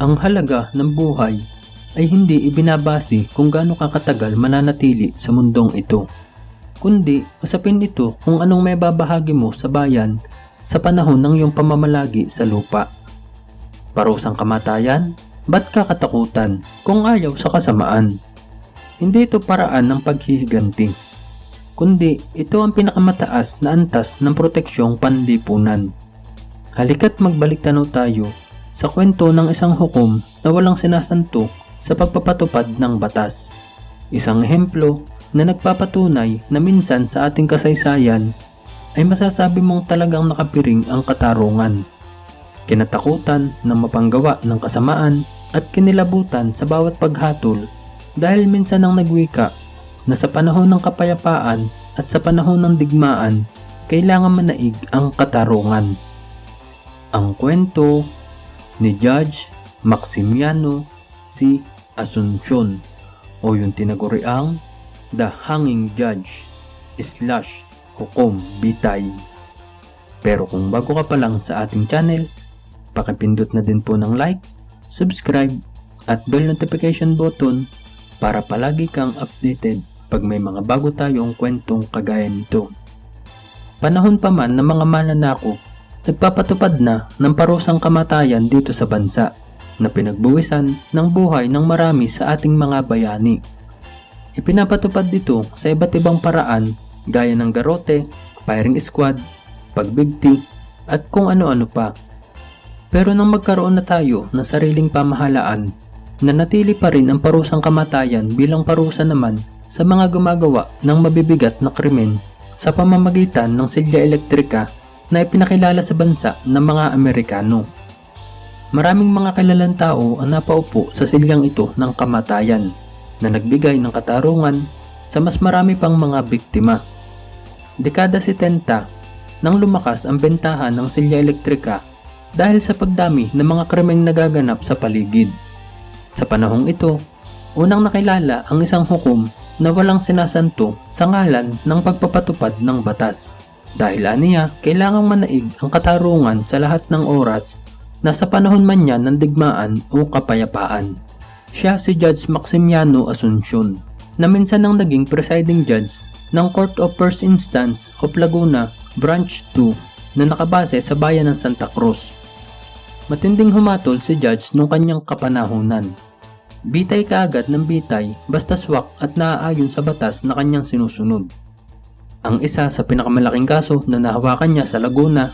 Ang halaga ng buhay ay hindi ibinabase kung gaano kakatagal mananatili sa mundong ito. Kundi usapin ito kung anong may babahagi mo sa bayan sa panahon ng iyong pamamalagi sa lupa. Parusang kamatayan? Ba't kakatakutan kung ayaw sa kasamaan? Hindi ito paraan ng paghihiganti. Kundi ito ang pinakamataas na antas ng proteksyong panlipunan. Halika't magbalik tanaw tayo sa kwento ng isang hukom na walang sinasanto sa pagpapatupad ng batas. Isang ehemplo na nagpapatunay na minsan sa ating kasaysayan ay masasabi mong talagang nakapiring ang katarungan. Kinatakutan na mapanggawa ng kasamaan at kinilabutan sa bawat paghatol dahil minsan ang nagwika na sa panahon ng kapayapaan at sa panahon ng digmaan kailangan manaig ang katarungan. Ang kwento ni Judge Maximiano C. Asuncion o yung tinaguriang The Hanging Judge slash Hukom Bitay. Pero kung bago ka pa lang sa ating channel, pakipindot na din po ng like, subscribe at bell notification button para palagi kang updated pag may mga bago tayong kwentong kagaya nito. Panahon pa man ng mga mananako nagpapatupad na ng parusang kamatayan dito sa bansa na pinagbuwisan ng buhay ng marami sa ating mga bayani. Ipinapatupad dito sa iba't ibang paraan gaya ng garote, firing squad, pagbigti, at kung ano-ano pa. Pero nang magkaroon na tayo ng sariling pamahalaan, nanatili pa rin ang parusang kamatayan bilang parusa naman sa mga gumagawa ng mabibigat na krimen sa pamamagitan ng silya elektrika na ipinakilala sa bansa ng mga Amerikano. Maraming mga kilalang tao ang napaupo sa silyang ito ng kamatayan na nagbigay ng katarungan sa mas marami pang mga biktima. Dekada 70 nang lumakas ang bentahan ng silya elektrika dahil sa pagdami ng mga krimeng nagaganap sa paligid. Sa panahong ito, unang nakilala ang isang hukom na walang sinasanto sa ngalan ng pagpapatupad ng batas. Dahil aniya, kailangang manaig ang katarungan sa lahat ng oras na sa panahon man yan ng digmaan o kapayapaan. Siya si Judge Maximiano Asuncion na minsan ang naging presiding judge ng Court of First Instance of Laguna Branch 2 na nakabase sa bayan ng Santa Cruz. Matinding humatol si Judge nung kanyang kapanahunan. Bitay kaagad ng bitay basta swak at naaayon sa batas na kanyang sinusunod. Ang isa sa pinakamalaking kaso na nahawakan niya sa Laguna